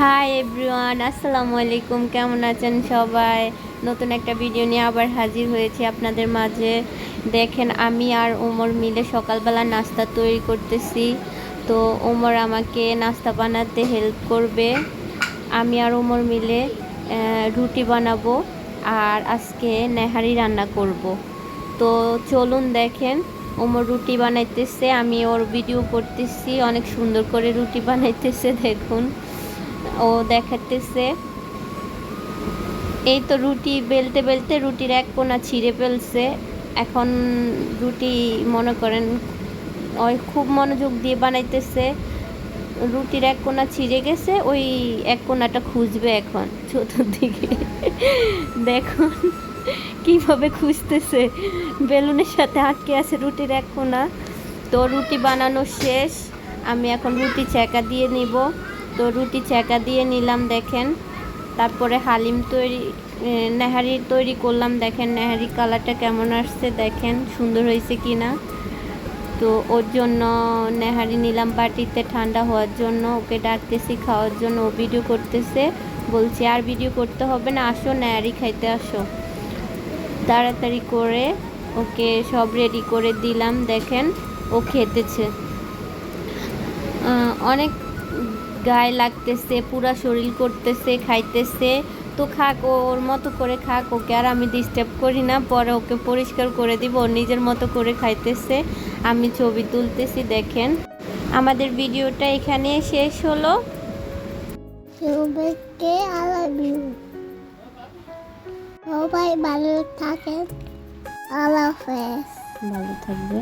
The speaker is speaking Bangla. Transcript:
হাই এভরিওয়ান আসসালামু আলাইকুম কেমন আছেন সবাই? নতুন একটা ভিডিও নিয়ে আবার হাজির হয়েছি আপনাদের মাঝে। দেখেন, আমি আর ওমর মিলে সকালবেলা নাস্তা তৈরি করতেছি। তো ওমর আমাকে নাস্তা বানাতে হেল্প করবে। আমি আর ওমর মিলে রুটি বানাবো আর আজকে নেহারি রান্না করব। তো চলুন দেখেন, ওমর রুটি বানাইতেছে, আমি ওর ভিডিও করতেছি। অনেক সুন্দর করে রুটি বানাইতেছে, দেখুন। ও দেখাতেছে এই তো রুটি বেলতে বেলতে রুটির এক কোনা ছিঁড়ে ফেলছে। এখন রুটি মনে করেন, ওই খুব মনোযোগ দিয়ে বানাইতেছে। রুটির এক কোনা ছিঁড়ে গেছে, ওই এক কোনাটা খুঁজবে এখন চতুর্দিকে। দেখুন কীভাবে খুঁজতেছে। বেলুনের সাথে আটকে আছে রুটির এক কোনা। তো রুটি বানানো শেষ। আমি এখন রুটি চেকা দিয়ে নিব। তো রুটি চেকা দিয়ে নিলাম, দেখেন। তারপরে হালিম তৈরি নেহারি তৈরি করলাম, দেখেন নেহারি কালারটা কেমন আসছে, দেখেন সুন্দর হয়েছে কি না তো ওর জন্য নেহারি নিলাম বাটিতে, ঠান্ডা হওয়ার জন্য ওকে ডাকতেছি, খাওয়ার জন্য ও ভিডিও করতেছে। বলছি, আর ভিডিও করতে হবে না, আসো, নেহারি খাইতে আসো। তাড়াতাড়ি করে ওকে সব রেডি করে দিলাম, দেখেন ও খেতেছে। অনেক গায়ে লাগতেছে পুরা শরীর করতেছে খাইতেছে। তো খাক ওর মতো করে খাক ওকে আর আমি ডিস্টার্ব করি না। পরে ওকে পরিষ্কার করে দিব ও নিজের মতো করে খাইতেছে। আমি ছবি তুলতেছি দেখেন। আমাদের ভিডিওটা এখানে শেষ হলো। সবাই ভালো থাকেন। আল্লাহ হাফেজ। ভালো থাকবে